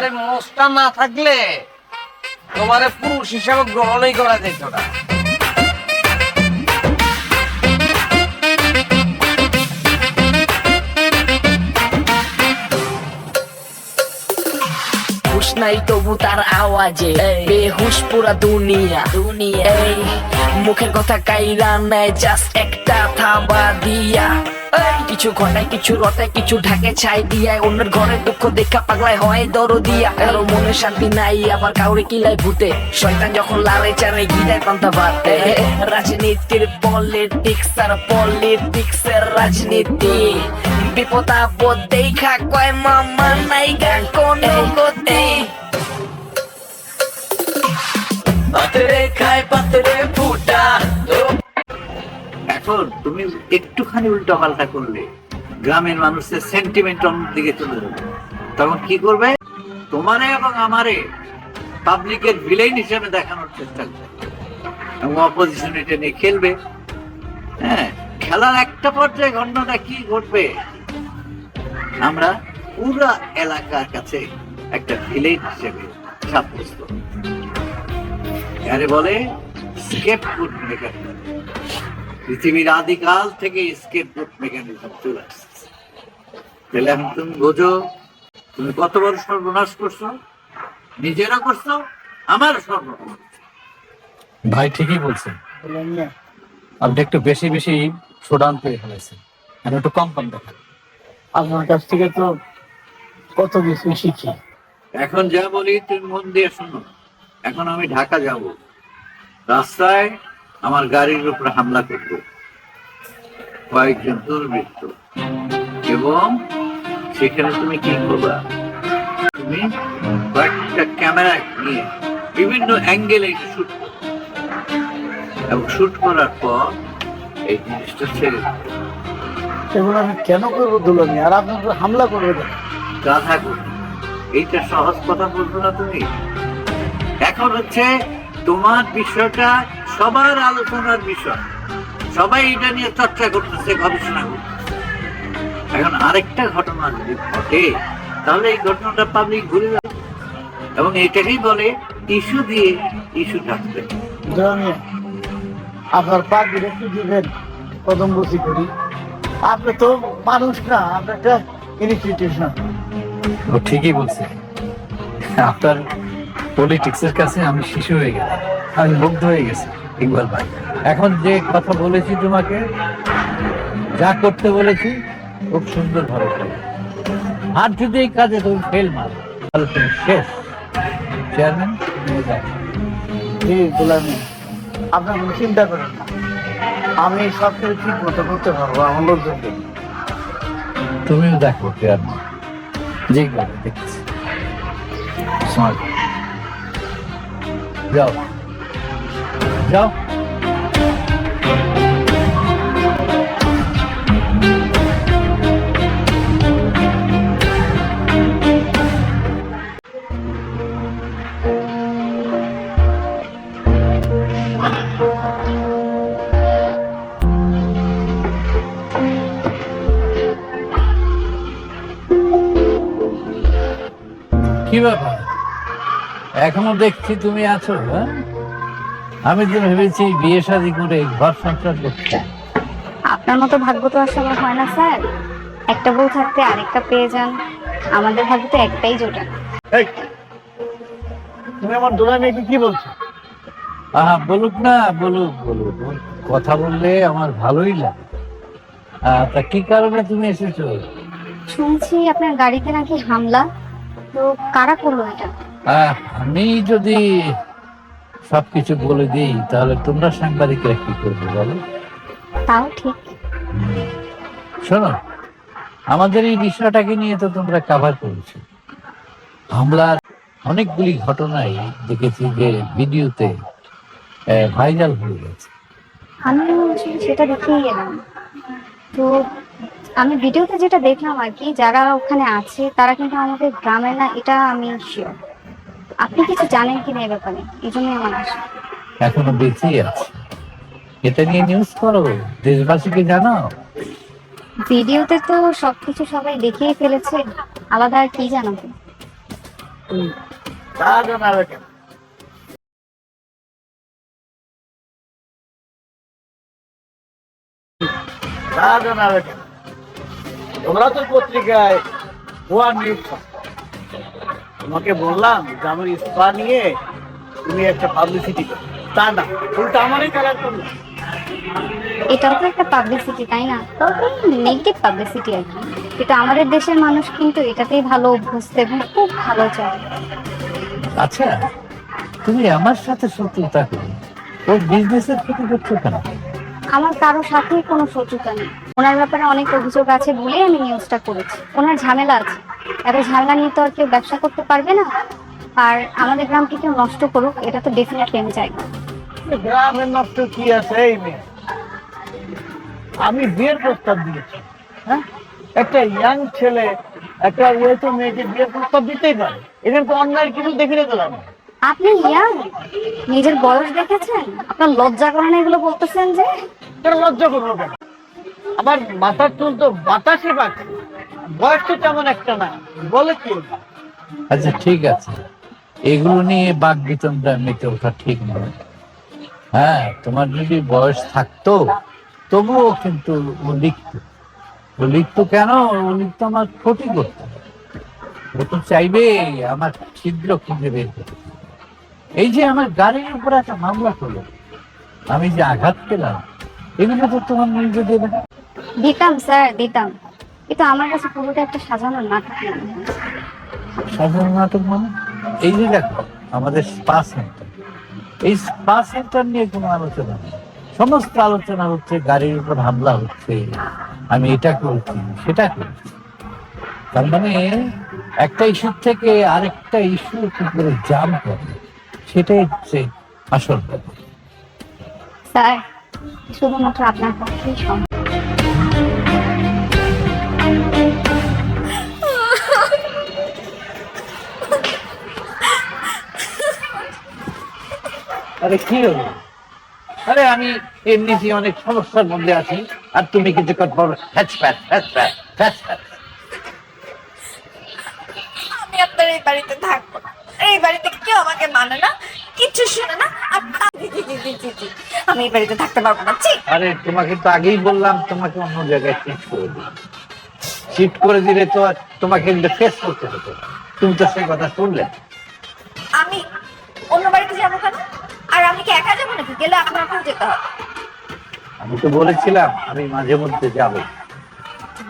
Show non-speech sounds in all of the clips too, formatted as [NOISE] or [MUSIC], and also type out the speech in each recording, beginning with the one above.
তোমার মোষটা না থাকলে তোমার পুরুষ হিসাবে গ্রহণই করা যেত না। নাই তবু তার আওয়াজে পুরা দুনিয়া দুনিয়া মুখের কথা কাইরা নেয় জাস্ট একটা থাবা দিয়া। কিছু ঘটায় কিছু রটায় কিছু ঢাকে ছাই দিয়া অন্যের ঘরে দুঃখ দেখা পাগলায় হয় দর দিয়া। কারও মনে শান্তি নাই, আবার কাউরে কিলাই ভূতে? শয়তান যখন লারে চারে গিলায় পান্তা বাতে রাজনীতির পলিটিক্স আর পলিটিক্স এর রাজনীতি। বিপদ আপদ দেখা কয়, মামা নাই গা কোনো গতি? পাতরে খায়, পাতরে ফুটা। এখন তুমি একটুখানি উল্টো পাল্টা করলে গ্রামের মানুষের সেন্টিমেন্ট দিকে চলে যাবে। তখন কি করবে? তোমারে এবং আমারে পাবলিকের ভিলেন হিসেবে দেখানোর চেষ্টা করবে। এবং অপোজিশন এটা নিয়ে খেলবে। হ্যাঁ খেলার একটা পর্যায়ে ঘটনাটা কি ঘটবে? আমরা পুরা এলাকার কাছে একটা ভিলেন হিসেবে সাব্যস্ত। যারে বলে স্কেপ ফুড মেকানিজম পৃথিবীর আদিকাল থেকে স্কেপ মেকানিজম চলে আসছে। তাহলে এখন তুমি বোঝো তুমি কত বড় সর্বনাশ করছ? নিজেরা করছ আমার সর্বনাশ ভাই ঠিকই বলছেন। আপনি একটু বেশি বেশি সোডান পেয়ে ফেলেছেন। আর একটু কম কম দেখান। আপনার কাছ থেকে তো কত কিছু শিখি। এখন যা বলি তুমি মন দিয়ে শোনো। এখন আমি ঢাকা যাব। রাস্তায় আমার গাড়ির উপরে হামলা করব কয়েকজন দুর্বৃত্ত। এবং সেখানে তুমি কি করবা? তুমি কয়েকটা ক্যামেরা নিয়ে বিভিন্ন অ্যাঙ্গেলে শুট এবং শুট করার পর এই জিনিসটা ছেড়ে। সেগুলো আমি কেন করব দুলামি? আর আপনার হামলা করবে কেন? গাধা করবে এইটা সহজ কথা বলব না তুমি? এখন হচ্ছে তোমার বিষয়টা সবার আলোচনার বিষয়। সবাই এটা নিয়ে চর্চা করতেছে গবেষণা করতেছে। এখন আরেকটা ঘটনা যদি ঘটে তাহলে এই ঘটনাটা পাবলিক ঘুরে যাবে এবং এটাকেই বলে ইস্যু দিয়ে ইস্যু থাকবে আপনার পা একটু দিবেন প্রথম বসি করি আপনি তো মানুষ না আপনি একটা ইনস্টিটিউশন ও ঠিকই বলছে। আপনার পলিটিক্স এর কাছে আমি শিশু হয়ে গেলাম। আমি মুগ্ধ হয়ে গেছি। ইকবাল ভাই। এখন যে কথা বলেছি তোমাকে যা করতে বলেছি খুব সুন্দর ভাবে করো। আর যদি এই কাজে তুমি ফেল মারো তাহলে তুমি শেষ। চেয়ারম্যান আপনার কোনো চিন্তা করেন না। আমি সব কিছু ঠিক মতো করতে পারব আমার লোকজনকে তুমিও দেখো চেয়ারম্যান যেভাবে দেখছি। যাও। যাও। কি ব্যাপার? এখনও দেখছি তুমি আছো হ্যাঁ? আমি তো ভেবেছি বিয়ে শাদী করে ঘর সংসার করতে। আপনার মতো ভাগ্য তো আর সবার হয় না স্যার। একটা বউ থাকতে আরেকটা পেয়ে যান। আমাদের ভাগ্য তো একটাই জোটা তুমি আমার দুলামিকে কি বলছো? আহা বলুক না বলুক বলুক। কথা বললে আমার ভালোই লাগে। তা কি কারণে তুমি এসেছ? শুনছি আপনার গাড়িতে নাকি হামলা। তো কারা করল এটা? আহ, আমি যদি সবকিছু বলে দিই তাহলে তোমরা সাংবাদিকরা কি করবে বলো? তাও ঠিক। শোনো আমাদের এই বিষয়টাকে নিয়ে তো তোমরা কাভার করেছ। হামলার অনেকগুলি ঘটনাই দেখেছি যে ভিডিওতে ভাইরাল হয়ে গেছে। আমি সেটা দেখেই এলাম। তো আমি ভিডিওতে যেটা দেখলাম আর কি যারা ওখানে আছে তারা কিন্তু আমাদের গ্রামে না এটা আমি শিওর আপনি কিছু জানেন কি না এ ব্যাপারে? এই জন্যই আমার আসা এখনও বেঁচে আছে। এটা নিয়ে নিউজ করো। দেশবাসীকে জানাও। ভিডিওতে তো সবকিছু সবাই দেখিয়ে ফেলেছে। আলাদা আর কি জানাব? তা জানাবে কেন তা জানাবে কেন তোমরা তো পত্রিকায় ভুয়া নিউজ। তোমাকে বললাম যে আমার ইস্তফা নিয়ে তুমি একটা পাবলিসিটি করো। তা না উল্টা আমারই কালার করল এটাও তো একটা পাবলিসিটি তাই না? তবে নেগেটিভ পাবলিসিটি আর কি। কিন্তু আমাদের দেশের মানুষ কিন্তু এটাতেই ভালো অভ্যস্ত এবং খুব ভালো চায় আচ্ছা তুমি আমার সাথে শত্রুতা করো। ওর বিজনেসের ক্ষতি করছ কেন? আমার কারোর সাথেই কোনো শত্রুতা নেই। ওনার ব্যাপারে অনেক অভিযোগ আছে বলেই আমি নিউজটা করেছি। ওনার ঝামেলা আছে। এত ঝামেলা নিয়ে তো আর কেউ ব্যবসা করতে পারবে না। আর আমাদের গ্রামকে কেউ নষ্ট করুক এটা তো ডেফিনেটলি আমি চাই না গ্রামের নষ্ট কি আছে? এই মেয়ে। আমি বিয়ের প্রস্তাব দিয়েছি হ্যাঁ? একটা ইয়াং ছেলে একটা ওয়েতো মেয়েকে বিয়ের প্রস্তাব দিতেই পারে। এখানে তো অন্যায় কিছু দেখে রেখে গেলাম আপনি ইয়াং নিজের বয়স দেখেছেন? আপনার লজ্জা করে না এগুলো বলতেছেন যে? লজ্জা করব আমার মাথার চুল তো বাতাসে পাচ্ছে বয়স তো তেমন একটা না বলে কি আচ্ছা ঠিক আছে। এগুলো নিয়ে বাক বিতনটা মেতে ওঠা ঠিক নয়। হ্যাঁ তোমার যদি বয়স থাকতো তবুও কিন্তু ও লিখতো। ও লিখতো কেন? ও লিখতো আমার ক্ষতি করতো। ও তো চাইবে আমার ছিদ্র খুঁজে বের করতে। এই যে আমার গাড়ির উপর একটা মামলা করল আমি যে আঘাত পেলাম এগুলো তো তোমার নিউজে দেবে না? দিতাম স্যার দিতাম। কিন্তু আমার কাছে পুরোটা একটা সাজানো নাটক মনে হয়। নাটক মানে? এই যে দেখো আমাদের স্পা সেন্টার এই স্পা সেন্টার নিয়ে কোনো আলোচনা সমস্ত আলোচনা হচ্ছে গাড়ির উপর হামলা হচ্ছে আমি এটা করেছি সেটা করেছি। তার মানে একটা ইস্যু থেকে আরেকটা ইস্যু কি করে জাম করে সেটাই হচ্ছে আসল ব্যাপার। স্যার শুধুমাত্র আপনার পক্ষেই সম্ভব। আরে কি হলো? আরে আমি এমনিতে অনেক সমস্যার মধ্যে আছি। আর তুমি প্যাচ হ্যাচ প্যাচ আমি আপনার এই বাড়িতে থাকব না। এই বাড়িতে কেউ আমাকে মানে না কিচ্ছু শুনে না। আর। আমি এই বাড়িতে থাকতে পারব না। আরে তোমাকে তো আগেই বললাম তোমাকে অন্য জায়গায় শিফট করে দিই। শিফট করে দিলে তো আর তোমাকে ফেস করতে হতো তুমি তো সেই কথা শুনলে। আমি অন্য বাড়িতে যাব কেন? আমি কি একা যাব নাকি? গেলে আপনাকেও যেতে হবে। আমি তো বলেছিলাম আমি মাঝে মধ্যে যাব।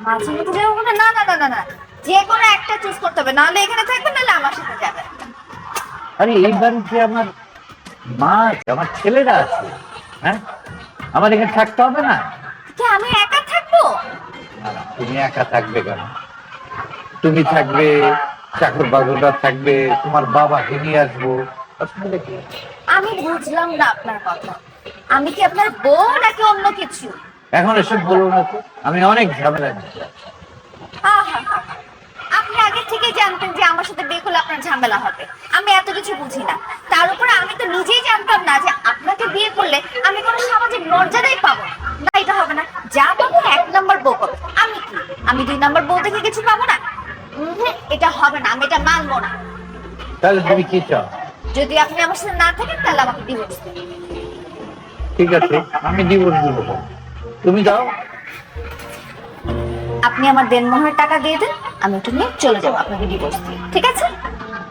মাঝে মধ্যে যাব মানে না না না না না। যে কোনো একটা চুজ করতে হবে। নাহলে এখানে থাকবেন নাহলে আমার সাথে যাবেন আরে এই বাড়িতে আমার মা আছে, আমার ছেলেরা আছে হ্যাঁ? আমার এখানে থাকতে হবে না? কি আমি একা থাকব? তুমি একা থাকবে কেন? তুমি থাকবে চাকর বাকররা থাকবে তোমার বাবাকে নিয়ে আসব। কি আমি বুঝলাম না আপনার কথা। আমি কি আপনার বউ নাকি অন্য কিছু? এখন এসব বলো না তো। আমি অনেক ঝামেলা আপনি আগে থেকে জানতেন যে আমার সাথে বিয়ে করলে আপনার ঝামেলা হবে। আমি এত কিছু বুঝি না। তার উপরে আমি তো নিজেই জানতাম না যে আপনাকে বিয়ে করলে আমি কোনো সামাজিক মর্যাদাই পাবো না। না এটা হবে না। যা পাবো এক নম্বর বউ পাবো আমি কি? আমি দুই নম্বর বউ থেকে কিছু পাবো না? এটা হবে না। আমি এটা মানবো না। তাহলে তুমি কি চাও? যদি আপনি আমার সাথে না থাকেন তাহলে আমাকে ডিভোর্স দিন। ঠিক আছে আমি ডিভোর্স দিব। তুমি দাও আপনি আমার দেনমোহরের টাকা দিয়ে দেন আমি ওটা নিয়ে চলে যাব আপনাকে ডিভোর্স দিয়ে ঠিক আছে?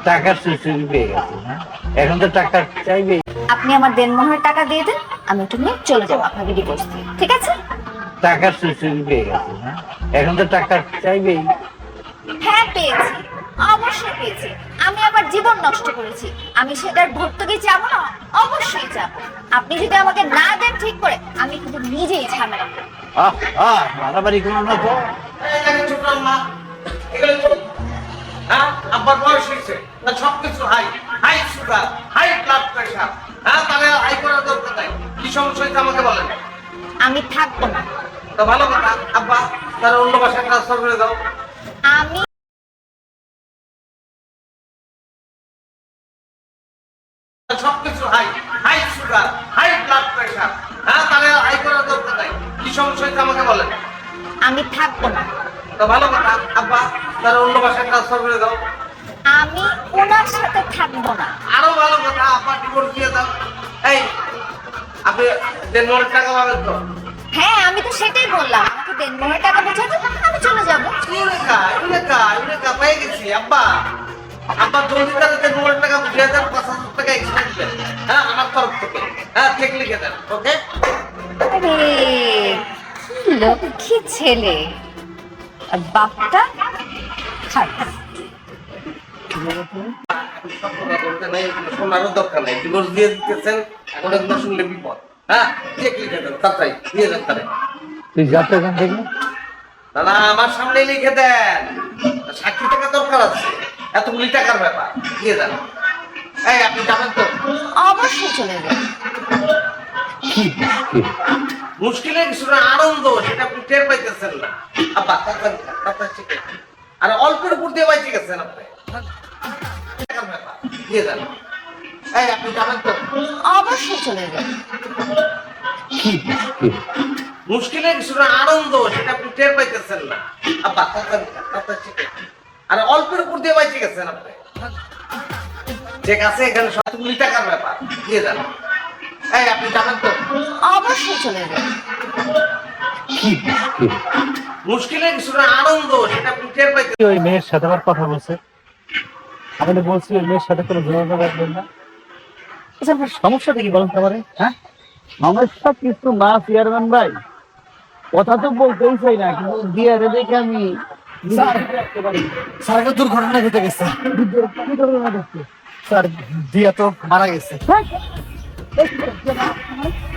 টাকার সুযোগ পেয়ে গেছে হ্যাঁ? এখন তো টাকা চাইবে। আপনি আমার দেনমোহরের টাকা দিয়ে দেন আমি ওটা নিয়ে চলে যাব আপনাকে ডিভোর্স দিয়ে ঠিক আছে? টাকার সুযোগ পেয়ে গেছে হ্যাঁ? এখন তো টাকা চাইবেই। হ্যাঁ পেয়েছি। অবশ্যই পেয়েছি। আমি আমার জীবন নষ্ট করেছি। আমি সেটার ভর্তুকি যাব না? অবশ্যই যাব আপনি যদি আমাকে না দেন ঠিক করে আমি কিন্তু নিজেই ঝামেলা আহ আহ মারামারি না তো। হ্যাঁ আব্বার বয়স হয়েছে। না সবকিছু high. High sugar high blood pressure হ্যাঁ তাহলে হাই করার দরকার নাই। কি সমস্যা হয়েছে আমাকে বলেন। আমি থাকব না। তো ভালো কথা আব্বা তার অন্য বাসায় ট্রান্সফার করে দাও। আমি আমাকে বলেন। আমি থাকব না। তো ভালো কথা আব্বা তার অন্য বাসায় ট্রান্সফার করে দাও। আমি ওনার রাখব না। আরও ভালো কথা আব্বা ডিভোর্স দিয়ে দাও। এই আপনি দেড় টাকা পাবেন তো? হ্যাঁ আমি তো সেটাই বললাম। আমাকে দেন টাকা বোঝাতে আমি চলে যাব। ইউরেকা ইউরেকা ইউরেকা পেয়ে গেছি আব্বা। আব্বা জলদি তাহলে দেড় টাকা বুঝিয়ে দেন পাঁচ হাজার টাকা এক্সট্রা হ্যাঁ আমার তরফ থেকে। হ্যাঁ চেক লিখে দেন ওকে? লক্ষ্মী ছেলে? আর বাপটা খারাপ। শোনারও দরকার নাই। ডিভোর্স দিয়ে দিতেছেন এখন এগুলো শুনলে বিপদ। হ্যাঁ? চেক লিখে দেন? তাড়াতাড়ি দিয়ে দেন তারে। তুই যাতে এখান থেকে। দাদা আমার সামনে লিখে দেন। সাক্ষী টাকা দরকার আছে। এতগুলি টাকার ব্যাপার। দিয়ে দেন। এই আপনি যাবেন তো। অবশ্যই চলে যাবে। কি মুশকিল মুশকিলের কিছু না আনন্দ সেটা আপনি টের পাইতেছেন না। আব্বা আর অল্পের উপর দিয়ে বাইচে গেছেন আপনি। দিয়ে দেন। এই আপনি যাবেন তো। অবশ্যই চলে কি মুশকিল মুশকিলের কিছু না আনন্দ সেটা আপনি টের পাইতেছেন না। আব্বা আর অল্পের উপর দিয়ে বাইচে গেছেন আপনি। ঠিক আছে এখানে সবগুলি টাকার ব্যাপার। দিয়ে দেন। এই আপনি যাবেন তো। অবশ্যই চলে যাবে। কি মুশকিল? মুশকিলের কিছু না আনন্দ সেটা আপনি টের পাইতেছেন কি ওই মেয়ের সাথে আমার কথা বলছে? আমাদের বলছি ওই মেয়ের সাথে কোনো যোগাযোগ রাখবেন না। আচ্ছা আপনার সমস্যাটা কি বলেন হ্যাঁ? সমস্যা কিছু না চেয়ারম্যান ভাই। কথা তো বলতেই চাই না কিন্তু দিয়ারে দেখে আমি? স্যার স্যার একটা দুর্ঘটনা ঘটে গেছে। স্যার দিয়া তো মারা গেছে।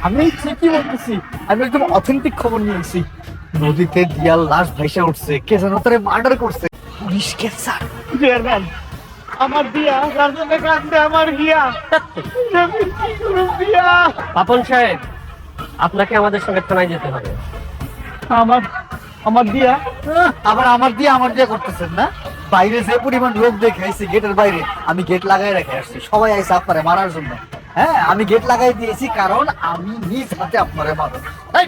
আমি ঠিকই বলতেছি আমি একদম অথেন্টিক খবর নিয়েছি নদীতে দিয়ার লাশ ভেসে উঠছে কে যেন তারে মার্ডার করছে। পুলিশ চেয়ারম্যান আমার দিয়া রাজনে কান্দে আমার হিয়া দিয়া পাপন সাহেব আপনাকে আমাদের সঙ্গে থানায় যেতে হবে। আমার আমার দিয়া আবার আমার দিয়ে আমার দিয়ে করতেছেন না? বাইরে যে পরিমাণ লোক দেখে গেটের বাইরে আমি গেট লাগাই রেখে আসছি। সবাই আইসে আপনারে মারার জন্য। হ্যাঁ আমি গেট লাগাই দিয়েছি কারণ আমি নিজ হাতে আপনারে মারব। এই,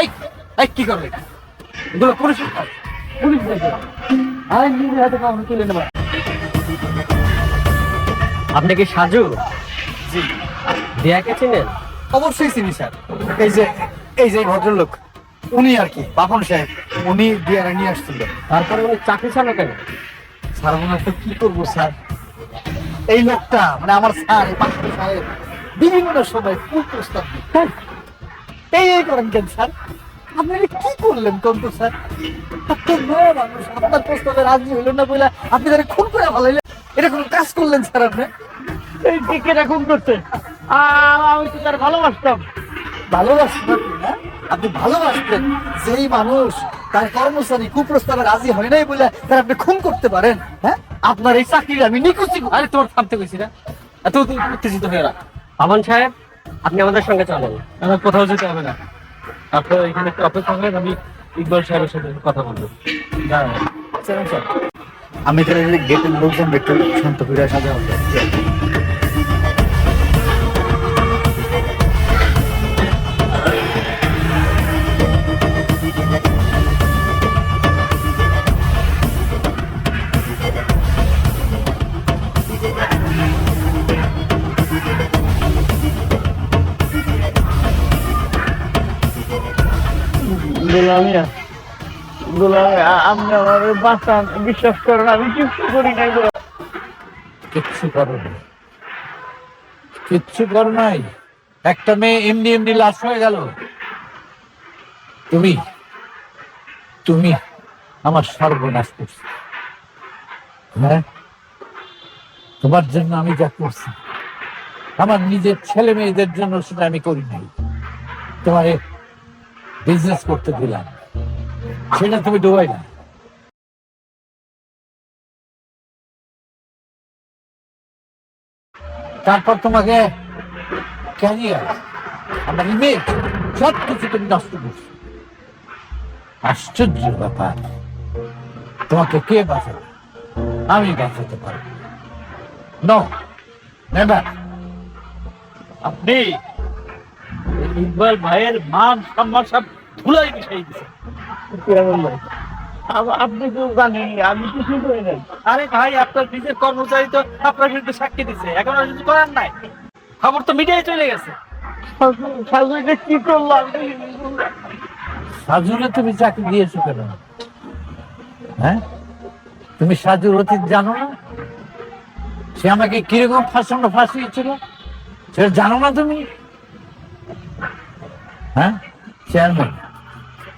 এই, এই, কি করবে? এগুলো পুলিশ পুলিশ দেখবে আমি নিজের হাতে কাউকে তুলে নেব। আপনি কি সাজু? জি। দিয়াকে চিনেন অবশ্যই চিনি স্যার। এই যে এই যে ভদ্রলোক উনি আর কি বাপন সাহেব উনি দিয়ারা নিয়ে আসছিল। তারপরে উনি চাকরি ছাড়লো কেন? স্যার ওনার তো কি করব স্যার? এই লোকটা মানে আমার স্যার সাহেব বিভিন্ন সময় ফুল প্রস্তাব। হ্যাঁ, এই এই করেন কেন স্যার? আপনি কি করলেন কোন তো স্যার? মানুষ আপনার প্রস্তাবে রাজি হইল না বলে আপনি তারা খুন করে ভালাইলেন এটা কোনো কাজ করলেন স্যার আপনি? এই দিকে করছে? আমি তো তার ভালোবাসতাম। ভালোবাসতেন আপনি, ভালোবাসতেন যেই মানুষ তার কর্মচারী কুপ্রস্তাবে রাজি হয় নাই বলে তার আপনি খুন করতে পারেন হ্যাঁ? আপনার এই চাকরির আমি নিকুচি। আরে তোমার থামতে গেছি না। এত উত্তেজিত হয়ে রাখ। পাপন সাহেব আপনি আমাদের সঙ্গে চলেন। আমার কোথাও যেতে হবে না। আপনি এখানে একটু অপেক্ষা করেন আমি ইকবাল সাহেবের সাথে কথা বলব। আমি তাহলে গেটের লোকজন একটু শান্ত ফিরে সাজা গোলামিয়া গোলামি আপনি আমার বাঁচান বিশ্বাস করেন আমি কিছু করি নাই কিচ্ছু করো না কিচ্ছু করো নাই। একটা মেয়ে এমনি এমনি লাশ হয়ে গেল। তুমি তুমি আমার সর্বনাশ করছ। হ্যাঁ? তোমার জন্য আমি যা করছি আমার নিজের ছেলে মেয়েদের জন্য সেটা আমি করি নাই। তোমারে বিজনেস করতে দিলাম। সেটা তুমি ডুবাই না। তারপর তোমাকে ক্যারিয়ার আমার ইমেজ সব কিছু তুমি নষ্ট করছ। আশ্চর্য ব্যাপার। তোমাকে কে বাঁচাবে? আমি বাঁচাতে পারব নো। নেভার আপনি ইকবাল ভাইয়ের মান সম্মান সব ধুলাই মিশাই দিছে। আপনি তো জানেন আমি করি নাই। আরে ভাই আপনার নিজের কর্মচারী তো আপনার বিরুদ্ধে সাক্ষী দিছে এখন আর কিছু করার নাই। খবর তো মিডিয়ায় চলে গেছে। কি সাজুরে তুমি চাকরি দিয়েছ কেন? হ্যাঁ? তুমি সাজুর অতীত জানো না? সে আমাকে কীরকম ফাঁসানো ফাঁসিয়েছিল? সেটা জানো না তুমি? হ্যাঁ? চেয়ারম্যান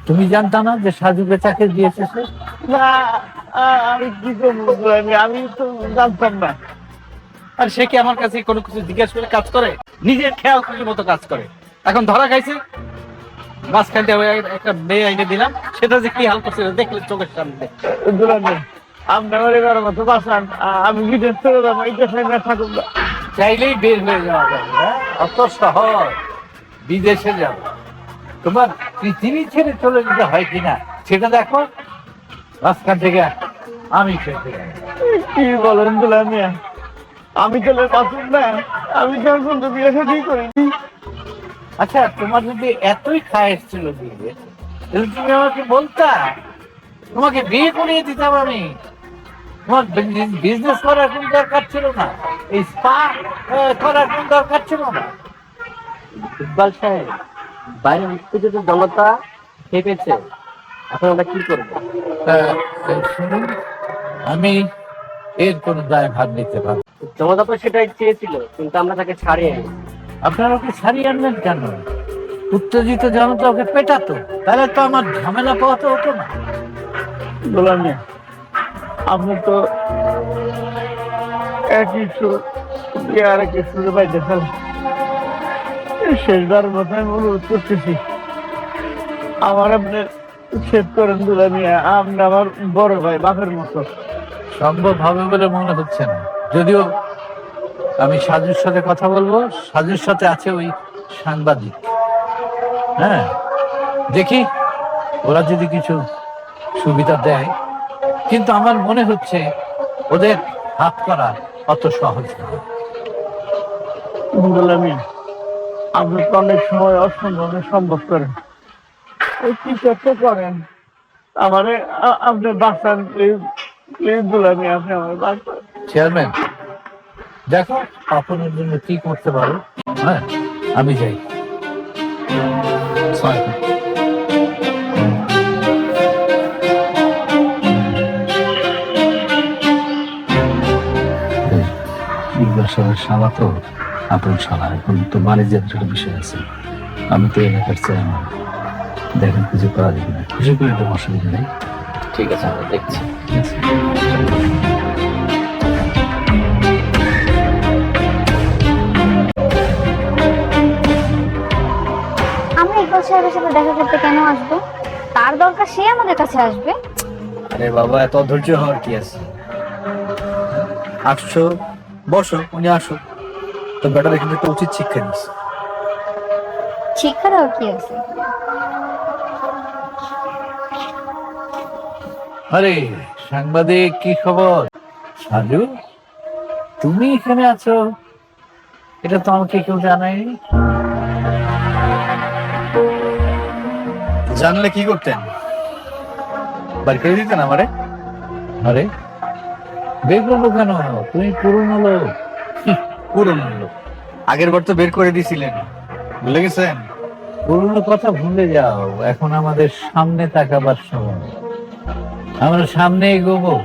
তুমি জানতা না যে সাজুকে চাকরি দিয়েছে সে? না আমি কি করব আমি আমি তো জানতাম না। আর সে কি আমার কাছে কোনো কিছু জিজ্ঞেস করে কাজ করে? নিজের খেয়াল খুশির মতো কাজ করে। এখন ধরা খাইছে মাঝখান দিয়ে ওই একটা মেয়ে আইনে দিলাম। সেটা যে কি হাল করছে দেখলে চোখের সামনে। দুলানি এবার মতো বাঁচান। আমি বিদেশ চলে যাব? থাকুন চাইলেই বের হয়ে যাওয়া যাবে হ্যাঁ? অত সহজ। বিদেশে যাবে। তোমার পৃথিবী ছেড়ে চলে যেতে হয় কিনা সেটা দেখো। মাঝখান থেকে আমি কি বলেন দুলানি আমি চলে বাঁচুন না। আমি যখন তো বিয়ে শাদী করিনি আচ্ছা তোমার যদি এতই খায়েস ছিল বিয়ে তাহলে তুমি আমাকে বলতা তোমাকে বিয়ে করিয়ে দিতাম আমি। তোমার বিজনেস করার কোন দরকার ছিল না। এই স্পা করার কোন দরকার ছিল না। ইকবাল সাহেব বাইরে উত্তেজিত জনতা খেপেছে। এখন আমরা কি করব শুনুন আমি এর কোনো দায় ভাগ নিতে পারব। জনতা তো সেটাই চেয়েছিল কিন্তু আমরা তাকে ছাড়িয়ে আনি। আপনারা ওকে ছাড়িয়ে আনলেন কেন? উত্তেজিত জনতা ওকে পেটাতো তাহলে তো আমার ঝামেলা পোহাতে হতো না। দুলানি আপনি তো একই সুর বিয়ে আর একই সুরে পাইতে শেষবার কথায় অনুরোধ করতেছি আমার আপনি শেষ করেন দুলানি আপনি আমার বড় ভাই বাপের মতো। সম্ভব হবে বলে মনে হচ্ছে না। যদিও আমি সাজুর সাথে কথা বলব সাজুর সাথে আছে ওই সাংবাদিক। হ্যাঁ দেখি ওরা যদি কিছু সুবিধা দেয়। কিন্তু আমার মনে হচ্ছে ওদের হাত করা অত সহজ না। আপনি তো অনেক সময় অসম্ভব সম্ভব করেন। ওই কিছু করেন। আমারে আপনি বাঁচান প্লিজ প্লিজ দুলামি আপনি আমার বাঁচান। চেয়ারম্যান দেখো, আপনার জন্য কি করতে পারো হ্যাঁ? আমি যাই। সাহেবের তো। আপন শালা এখন তো বাণিজ্যের একটা বিষয় আছে। আমি তো এলাকার চেয়ারম্যান। দেখেন কিছু করা যাবে না। খুশি করে দেবো অসুবিধা নেই ঠিক আছে আমরা দেখছি। ঠিক আছে। আমরা ইকবাল সাহেবের সাথে দেখা করতে কেন আসব? তার দরকার সে আমাদের কাছে আসবে। আরে বাবা এত ধৈর্য হওয়ার কি আছে? আসছো বসো উনি আসো তো বেটার এখানে একটা উচিত শিক্ষা দিস শিক্ষা দেওয়ার কি আছে? আরে সাংবাদিক কি খবর? সাজু তুমি এখানে আছো? এটা তো আমাকে কেউ জানায়নি। জানলে কি করতেন? বাড়ি করে দিতেন আমারে? আরে করব কেন? তুমি পুরনো লোক। পুরনো লোক। আগের বার তো বের করে দিছিলেন। ভুলে গেছেন? পুরনো কথা ভুলে যাও। এখন আমাদের সামনে তাকাবার সময়। আমরা সামনে এগোবো।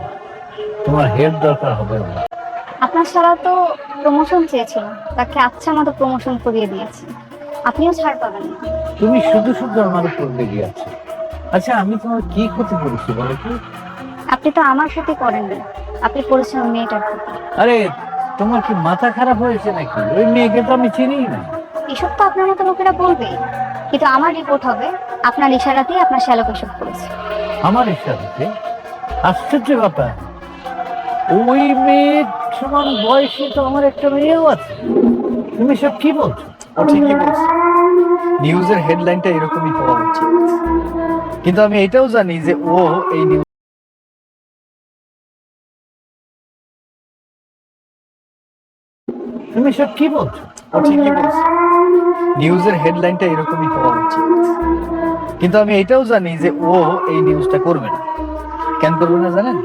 তোমার হেল্প দরকার হবে আপনার সারা তো প্রমোশন চেয়েছিল। তাকে আচ্ছা মতো প্রমোশন করিয়ে দিয়েছে। আপনিও ছাড় পাবেন না। তুমি শুধু শুধু আমার উপর লেগে আছো। আচ্ছা আমি তোমার কি ক্ষতি করেছি বলো তো? আপনি তো আমার ক্ষতি করেননি। আপনি করেছেন মেয়েটার ক্ষতি। আরে তোমার কি মাথা খারাপ হয়েছে নাকি? ওই মেয়েকে তো আমি চিনি না। এসব তো আপনার মতো লোকেরা বলবে। কিন্তু আমার রিপোর্ট হবে আপনার ইশারাতেই আপনার শ্যালক এসব করেছে। আমার ইচ্ছাতে আশ্চর্য ব্যাপার ওই মেয়ের সমান বয়সে তো আমার একটা মেয়েও আছে। তুমি সব কি বলছো? ও ঠিকই বলছে। নিউজের হেডলাইনটা এরকমই হওয়া উচিত। কিন্তু আমি এটাও জানি যে ও এই নিউজ তুমি সব কি বলছো? ও ঠিকই বলছে নিউজের হেডলাইনটা এরকমই হওয়া উচিত। কিন্তু আমি এটাও জানি যে ও এই নিউজটা করবে না। কেন করব না জানেন?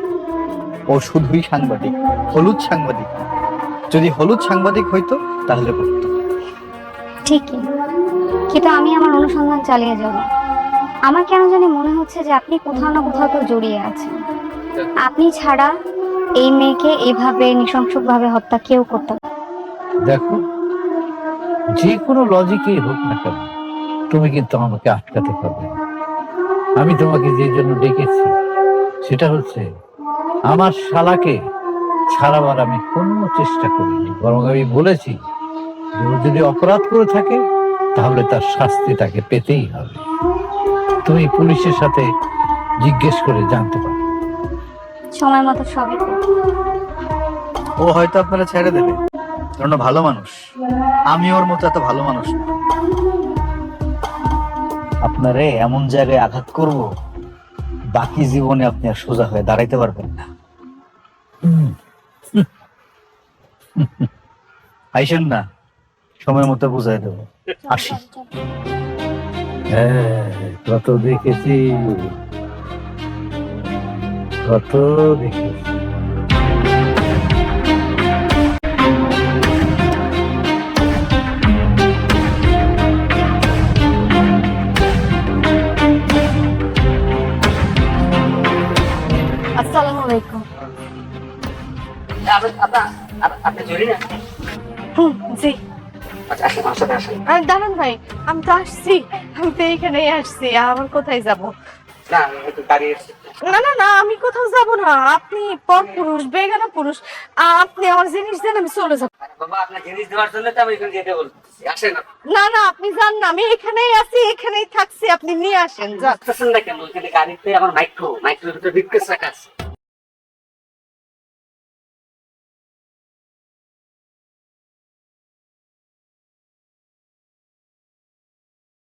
ও শুধুই সাংবাদিক হলুদ সাংবাদিক। যদি হলুদ সাংবাদিক হইতো তাহলে করতো। ঠিকই। কিন্তু আমি আমার অনুসন্ধান চালিয়ে যাব। আমার কেন জানি মনে হচ্ছে যে আপনি কোথাও না কোথাও তো জড়িয়ে আছেন। আপনি ছাড়া এই মেয়েকে এইভাবে নৃশংসভাবে হত্যা কেউ করতে। দেখো যে কোনো লজিকেই হোক না কেন তুমি কিন্তু আমাকে আটকাতে পারবে আমি তোমাকে যে জন্য ডেকেছি সেটা হচ্ছে আমার শালাকে ছাড়াবার আমি কোনো চেষ্টা করিনি। বরং আমি বলেছি যে ও যদি অপরাধ করে থাকে তাহলে তার শাস্তি তাকে পেতেই হবে। তুমি পুলিশের সাথে জিজ্ঞেস করে জানতে পারো। সময় মতো সবই। ও হয়তো আপনারা ছেড়ে দেবে। কারণ ভালো মানুষ। আমি ওর মতো এত ভালো মানুষ না। আপনারে এমন জায়গায় আঘাত করব বাকি জীবনে আপনি আর সোজা হয়ে দাঁড়াইতে পারবেন না। [LAUGHS] আইসেন না সময় মতো বুঝাই দেবো। আসি। হ্যাঁ, কত দেখেছি। কত দেখেছি। আসসালামু আলাইকুম। আপনি জড়ি না? হুম, জি। আচ্ছা দাঁড়ান ভাই আমি তো আসছি আমি তো এখানেই আসছি আবার কোথায় যাব? না না না না আমি কোথাও যাব না। আপনি পর পুরুষ বেগানা পুরুষ। আপনি আমার জিনিস দেন আমি চলে যাব। বাবা আপনার জিনিস দেওয়ার জন্য তো আমি এখানে যেতে বলতেছি। আসেন না না আপনি যান না আমি এখানেই আছি এখানেই থাকছি আপনি নিয়ে আসেন যান। কেন গাড়িতে আমার মাইক্রো মাইক্রোর ভিতরে বিটকেস রাখা আছে।